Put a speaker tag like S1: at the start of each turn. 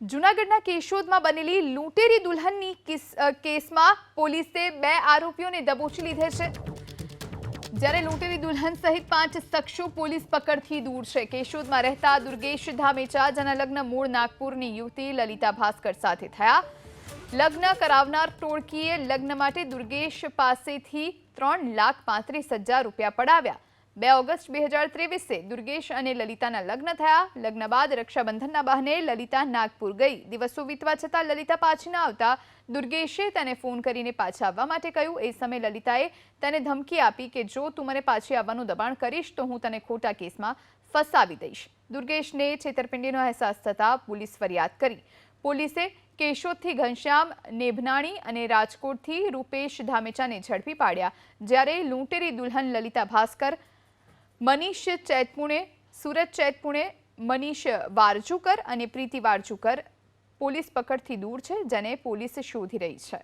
S1: જૂનાગઢના કેશોદમાં બનેલી લૂંટેરી દુલ્હનની કેસમાં પોલીસે બે આરોપીઓને દબોચી લીધે છે. જ્યારે લૂંટેરી દુલ્હન સહિત પાંચ શખ્સો પોલીસ પકડથી દૂર છે. કેશોદમાં રહેતા દુર્ગેશ ધામેચા જેના લગ્ન મૂળ નાગપુરની યુવતી લલિતા ભાસ્કર સાથે થયા. લગ્ન કરાવનાર ટોળકીએ લગ્ન માટે દુર્ગેશ પાસેથી ત્રણ લાખ પાંત્રીસ હજાર રૂપિયા પડાવ્યા. બે ઓગસ્ટ બે હજાર ત્રેવીસે દુર્ગેશ અને લલિતાના લગ્ન થયા. લગ્ન બાદ રક્ષાબંધનના બહાને લલિતા નાગપુર ગઈ. દિવસો વીતવા છતાં લલિતા પાછી ન આવતા. દુર્ગેશે તેને ફોન કરીને પાછા આવવા માટે કહ્યું. એ સમયે લલિતાએ તેને ધમકી આપી કે જો તું મને પાછી આવવાનું દબાણ કરીશ, તો હું તને ખોટા કેસમાં ફસાવી દઈશ. દુર્ગેશને છેતરપિંડીનો અહેસાસ થતાં પોલીસ ફરિયાદ કરી. પોલીસે કેશોદથી ઘનશ્યામ, નેભનાણી અને રાજકોટથી રૂપેશ ધામેચાને ઝડપી પાડ્યા. જ્યારે લૂંટેરી દુલ્હન લલિતા ભાસ્કર મનીષ ચૈતપુણે સુરત ચૈતપુણે મનીષ વારજુકર અને પ્રીતિ વારજુકર પોલીસ પકડથી દૂર છે, જેને પોલીસ શોધી રહી છે.